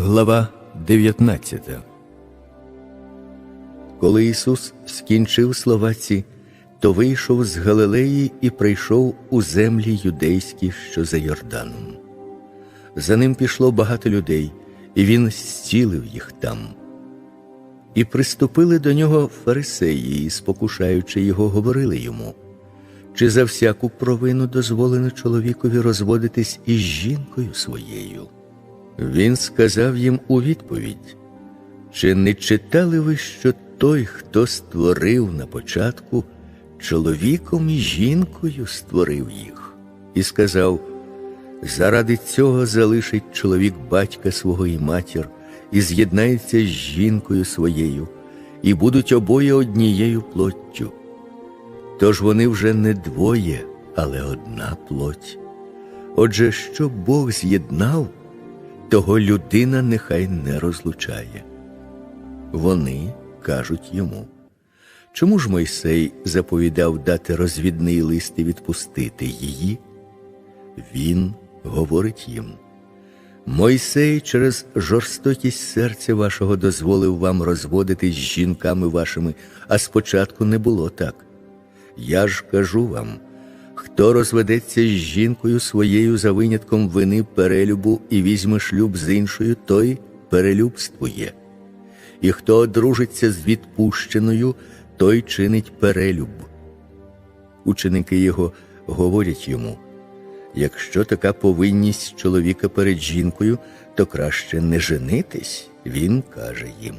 Глава 19 Коли Ісус скінчив слова ці, то вийшов з Галилеї і прийшов у землі юдейські, що за Йорданом. За ним пішло багато людей, і він зцілив їх там. І приступили до нього фарисеї, і, спокушаючи його, говорили йому, чи за всяку провину дозволено чоловікові розводитись із жінкою своєю. Він сказав їм у відповідь: Чи не читали ви, що той, хто створив на початку, чоловіком і жінкою створив їх, і сказав: Заради цього залишить чоловік батька свого і матір, і з'єднається з жінкою своєю, і будуть обоє однією плоттю. Тож вони вже не двоє, але одна плоть. Отже, що Бог з'єднав, того людина нехай не розлучає. Вони кажуть йому, чому ж Мойсей заповідав дати розвідний лист і відпустити її? Він говорить їм. Мойсей через жорстокість серця вашого дозволив вам розводитись з жінками вашими, а спочатку не було так. Я ж кажу вам, хто розведеться з жінкою своєю за винятком вини перелюбу і візьме шлюб з іншою, той перелюбствує. І хто одружиться з відпущеною, той чинить перелюб. Ученики його говорять йому якщо така повинність чоловіка перед жінкою, то краще не женитись, він каже їм.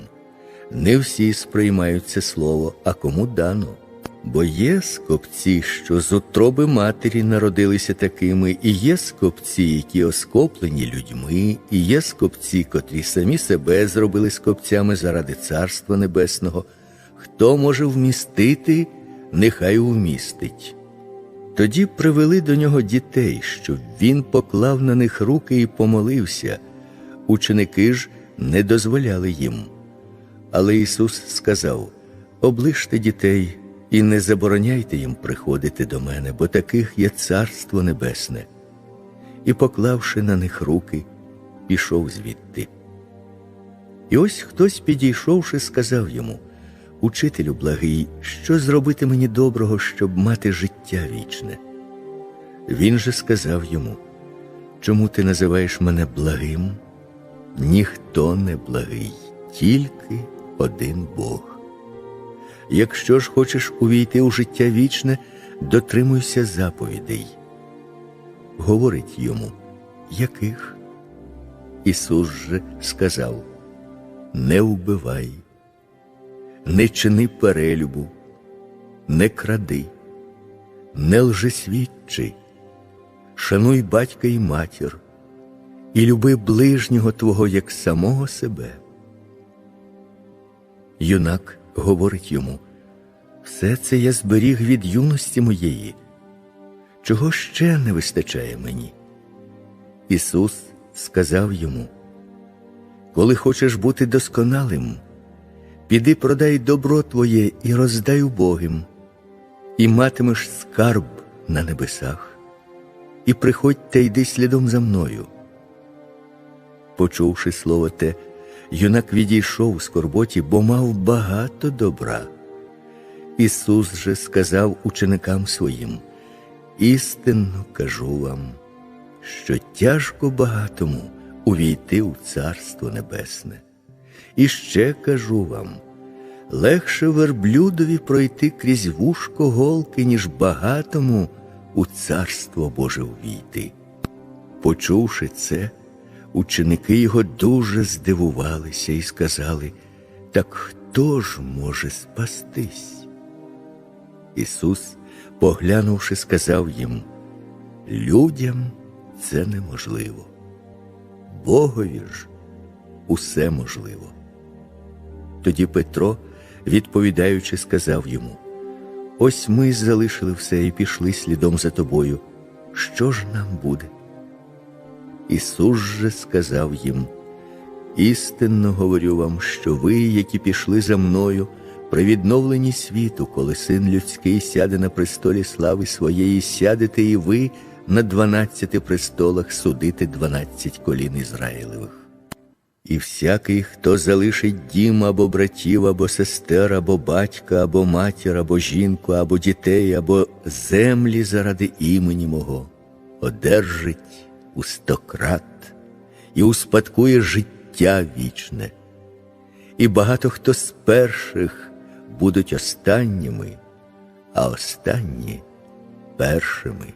Не всі сприймають це слово, а кому дано. Бо є скопці, що з утроби матері народилися такими, і є скопці, які оскоплені людьми, і є скопці, котрі самі себе зробили скопцями заради Царства Небесного. Хто може вмістити, нехай вмістить. Тоді привели до нього дітей, щоб він поклав на них руки і помолився. Ученики ж не дозволяли їм. Але Ісус сказав: оближте дітей і не забороняйте їм приходити до мене, бо таких є Царство Небесне. І, поклавши на них руки, пішов звідти. І ось хтось, підійшовши, сказав йому Учителю благий, що зробити мені доброго, щоб мати життя вічне? Він же сказав йому, чому ти називаєш мене благим? Ніхто не благий, тільки один Бог. Якщо ж хочеш увійти у життя вічне, дотримуйся заповідей. Говорить йому, яких? Ісус же сказав: Не вбивай не чини перелюбу, не кради, не лжесвідчи, шануй батька і матір, і люби ближнього Твого як самого себе. Юнак говорить йому, все це я зберіг від юності моєї, чого ще не вистачає мені. Ісус сказав йому, коли хочеш бути досконалим. Піди продай добро твоє і роздай убогим, і матимеш скарб на небесах, і приходь та йди слідом за мною. Почувши слово те, юнак відійшов у скорботі, бо мав багато добра. Ісус же сказав ученикам своїм: істинно кажу вам, що тяжко багатому увійти у Царство Небесне. І ще кажу вам легше верблюдові пройти крізь вушко голки, ніж багатому у царство Боже увійти. Почувши це, ученики його дуже здивувалися і сказали так хто ж може спастись? Ісус, поглянувши, сказав їм людям це неможливо, Богові ж усе можливо. Тоді Петро, відповідаючи, сказав йому: Ось ми залишили все і пішли слідом за тобою. Що ж нам буде? Ісус же сказав їм: Істинно говорю вам, що ви, які пішли за мною, при відновленні світу, коли син людський сяде на престолі слави своєї, сядете і ви на дванадцяти престолах судити дванадцять колін Ізраїлевих. І всякий, хто залишить дім або братів, або сестер, або батька, або матір, або жінку, або дітей, або землі заради імені мого, одержить у сто крат і успадкує життя вічне. І багато хто з перших будуть останніми, а останні першими.